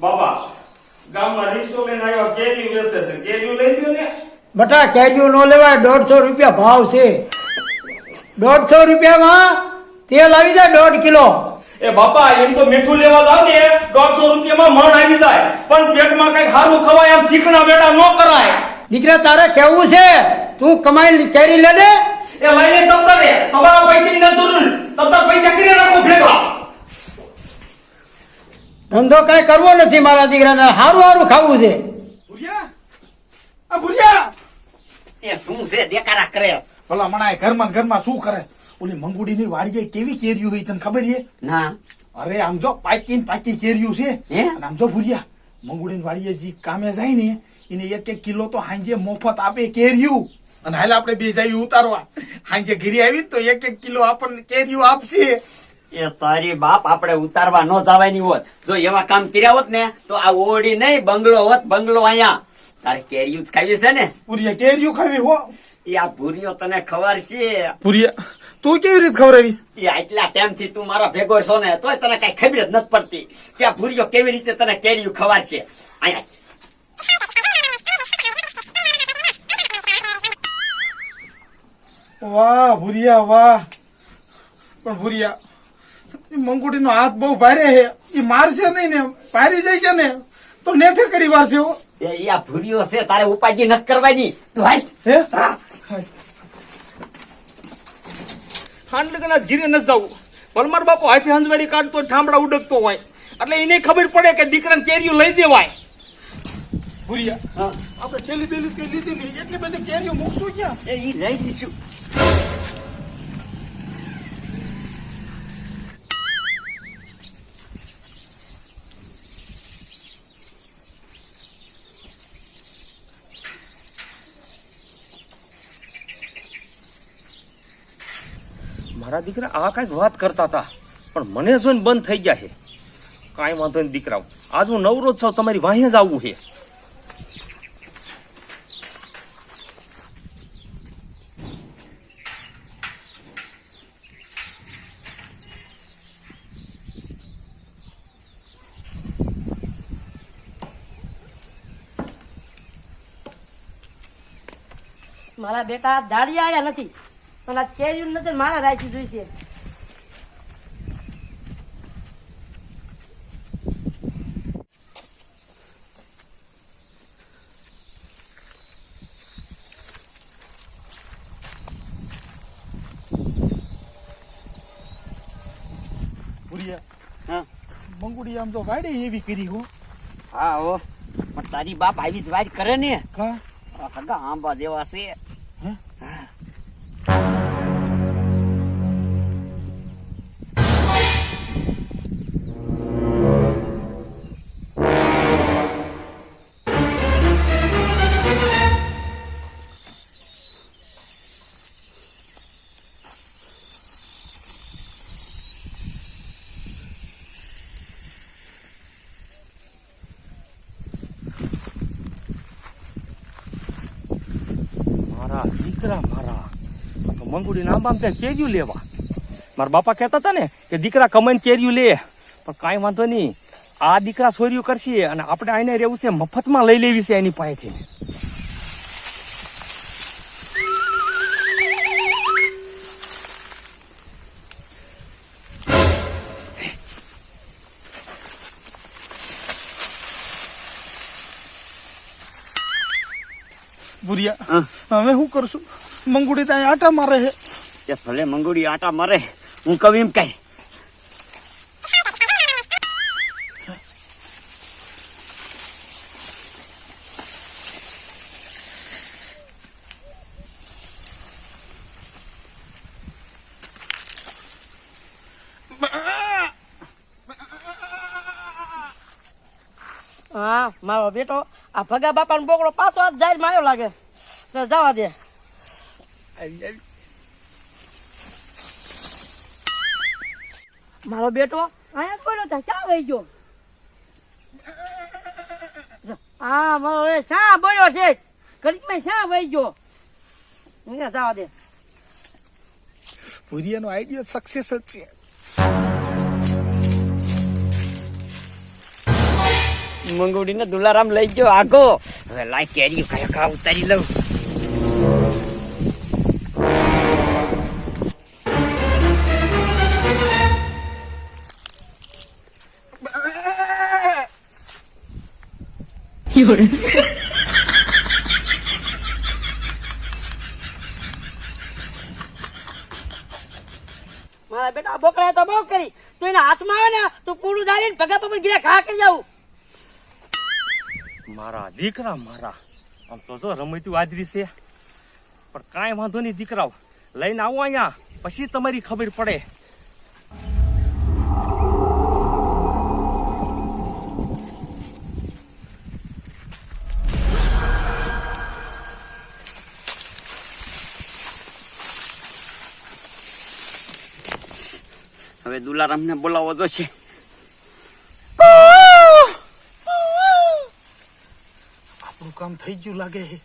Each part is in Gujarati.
બાબા ગામમાં રિક્ષો લઈને આવ્યો કેરી વેચે છે. કેરી લઈ દો ને. બટા કેરીયું નો લેવાય દોઢસો રૂપિયા ભાવ છે. દોઢસો રૂપિયામાં તેલ આવી જાય દોઢ કિલો. એ બાપા એમ તો મીઠું લેવા જાવ ને દોઢસો રૂપિયામાં મણ આવી જાય. પણ પેટમાં કઈ સારું ખવાય એમ ચીકણા વેડા ન કરાય. દીકરા તારે કેવું છે? તું કમાઈ કેરી લે દે. એ લઈને તમતા રે તમારા પૈસાની નથી જરૂર તમતા પૈસા કરી રાખો ભેગા. ધંધો કઈ કરવો નથી મારા દીકરાને. સારું સારું ખાવું છે. ભૂરિયા? આ ભૂરિયા? એ શું છે? દેકારા કરે. ભલા મણાય ઘરમાં ઘરમાં શું કરે? ઓલી મંગુડીની વાડીએ કેવી કેરીઓ હોય તને ખબર છે? ના. અરે આમ જો પાકી ને પાકી કેરિયું છે. હે? અને આમ જો ભૂરિયા મંગુડીની વાડીએ જે કામે જાય ને એને એક એક કિલો તો હાંજે મફત આપે કેરીયું અને હાલ આપણે બે જાય ઉતારવા. હાંજે ઘીરી આવી તો એક એક કિલો આપણને કેરીઓ આપશે. એ તારી બાપ આપણે ઉતારવા ન જવાની હોત. જો એવા કામ કર્યા હોત ને તો આ ઓડી નહીં બંગલો હોત બંગલો અહીંયા. તારે કેરીયું જ ખાવી છે ને? પુરિયા કેરીઓ ખાવી હો. એ આ ભૂરીઓ તને ખબર છે? ભૂરિયા તું કેવી રીતે ખવડાવીશ? એ આટલા ટાઈમથી તું મારો ભેગો છો ને તોય તને કઈ ખબર જ નથી પડતી કે આ ભૂરીઓ કેવી રીતે તને કેરીયું ખબર છે અહીંયા. વાહ ભૂરિયા વાહ. પણ ભૂરિયા મંગુડી નો હાથ બહુ ભારે છે. એ મારશે નહીં ને પારી જાય છે ને તો નેઠે કરી વારશે હો. એ આ ભૂરીઓ છે તારે ઉપાધિ નથી કરવાની. તું હાલ. હે? હા. ઘીરે ન જાવું પલમાર બાપો હાથે હંજવાડી કાઢતો હોય, ઠામડા ઉડકતો હોય. એટલે એને ખબર પડે કે દીકરાને કેરીઓ લઈ દેવાય. ભૂરિયા હા. આપણે છેલ્લી બેલી લીધી એટલી બધી કેરીઓ મૂકશું ક્યાં? એ ઈ લઈ દઈશું મારા દીકરા આ કંઈક વાત કરતા હતા. પણ મને જોઈને બંધ થઈ ગયા છે. કાંઈ વાંધો નહીં દીકરાઓ. આજ હું નવરો જ છું, તમારી વાહે જ આવવું છે. મારા બેટા દાડી આવ્યા નથી. પણ આ કેરી નથી મારા રાખી જોઈશે હા? મંગુડી આમ તો વાડે એવી કરી હો. હા હો. પણ તારી બાપ આવી જ વાત કરે ને. કા? આ હગા આંબા જેવા છે. દીકરા મારા. તો મંગુડી નામ ત્યાં કેર્યું લેવા. મારા બાપા કહેતા હતા ને કે દીકરા કમાઈને કેર્યું લે. પણ કાંઈ વાંધો નહીં. આ દીકરા સોર્યું કરશે અને આપણે આઈને રહેવું છે મફતમાં લઈ લેવી છે એની પાસેથી. ભૂરિયા. હવે શું કરશું મંગુડી ત્યાં આટા મારે છે. કે ભલે મંગુડી આટા મારે હું કહું એમ કઈ. હા મારો બેટો. આ ભગા બાપાનો બોકડો પાછો આજ જાય આવ્યો લાગે. તો જવા દે. મારો બેટો અહીંયા પડ્યો ત્યાં ચા વહી ગયો? હા, મારો શા બોલ્યો છે? ઘડીકમાં શા વહી ગયો? જવા દે. ભૂરિયાનો આઈડિયો સક્સેસ જ છે. મંગુડી ને દુલારામ લઈ ગયો આગો હવે લાઈ કેરી કયા કા ઉતારી લઉં. મારા બેટા બોકડા તો બહુ કરી. તું એના હાથમાં આવે ને, તું પૂરું ડાળીને ભગા પર ગીરા ખા કરી જાઉં મારા દીકરા, મારા. આમ તો જો રમતું હાજરી છે. પણ કાંઈ વાંધો નહીં, દીકરાઓ. લઈને આવો અહીંયા. પછી તમારી ખબર પડે. હવે દુલારામ ને બોલાવો તો છે કામ થઈ ગયું લાગે છે.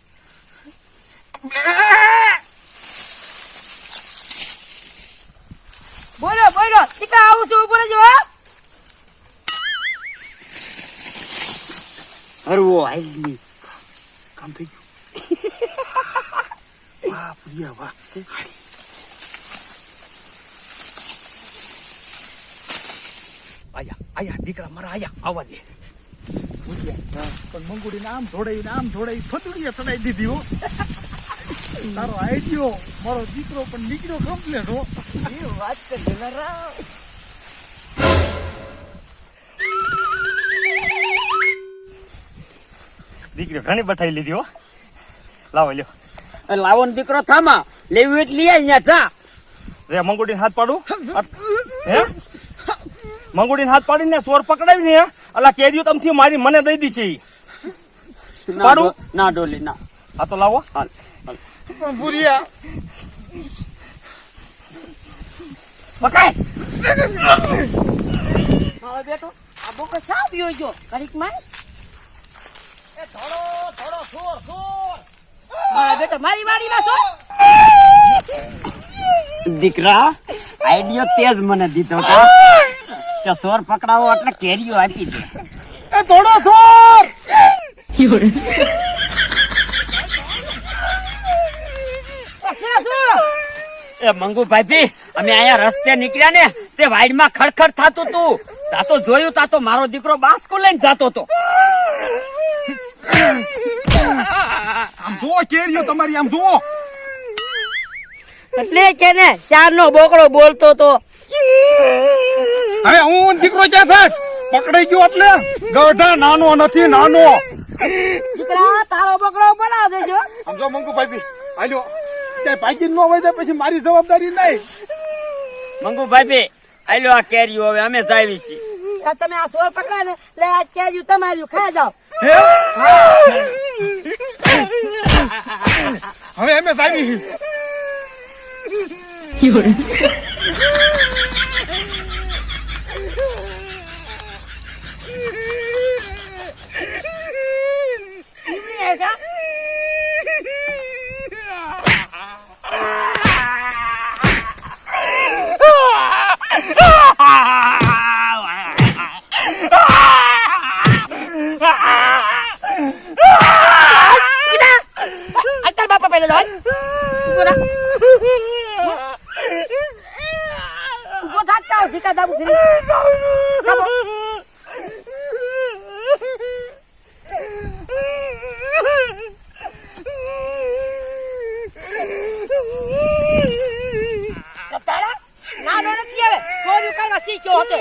બોલો બોલો ટીકા આવું છું ઉપર જ હો. હરવો આઈ કામ થઈ ગયું. વાહ પ્રિયા વાહ. આયા આયા દીકરા મારા આયા આવવા દે. પણ મંગુડીને આમ જોડાઈને આમ જોડાઈ ફતુડીએ ચડાઈ દીધી હો તારો આઈડિયો મારો દીકરો પણ નીકળ્યો કમ્પ્લેટ હો એ વાત કર જલારામ દીકરી ઘણી બઠાઈ લીધી હો. લાવો લ્યો. લાવો ને દીકરો થામા. લેવી એટલે લઈ અહીંયા જા. રે મંગુડીને હાથ પાડું? હે? મંગુડીને હાથ પાડીને સ્વર પકડાવી ને અલા કેરીઓ તમથી મારી મને દઈ દીશે. ના પાડું? ના ડોલી ના. આ તો લાવો. હાલ ભૂરિયા. પકડ! મારો બેટો આ બોકો શા પીયો છો? ઘડીકમાં મારા બેટો મારી વાડીમાં છો? દીકરા આઈડિયો તેજ મને દીધો તો. કે સોર પકડાવો એટલે કેરીઓ આપી દે. એ થોડો સોર એ મંગુ ભાઈ અમે અહીંયા રસ્તે નીકળ્યા ને તે વાઈડમાં ખડખડ થતું તું. તા તો જોયું તા તો મારો દીકરો બાસ્કો લઈને જતો તો આમ જુઓ કેરીઓ તમારી આમ જુઓ. એટલે કે ને શારનો બોકડો બોલતો તો. હવે હું દીકરો ક્યાં થાશ પકડાઈ ગયો એટલે? ગઢા નાનો નથી નાનો. દીકરા તારો બકડો બોલાવ દેજો સમજો જો મંગુ ભાઈ હાલ્યો. તે ભાગી ન હોય તો પછી મારી જવાબદારી નહીં. મંગુ ભાઈ આલ્યો આ કેરીઓ હવે અમે જાવી છીએ. તમે આ સોર પકડા ને લે આ કેરીઓ તમારી ખાઈ જાઓ. હવે અમે જાવી અત્યારે બાપા પહેલા જાય ઊભો થા ઊભો થા કાવ ઠીકા દાબુ ફરી તારા ના નો નથી આવે કોઈ કરવા શીખ્યો હતો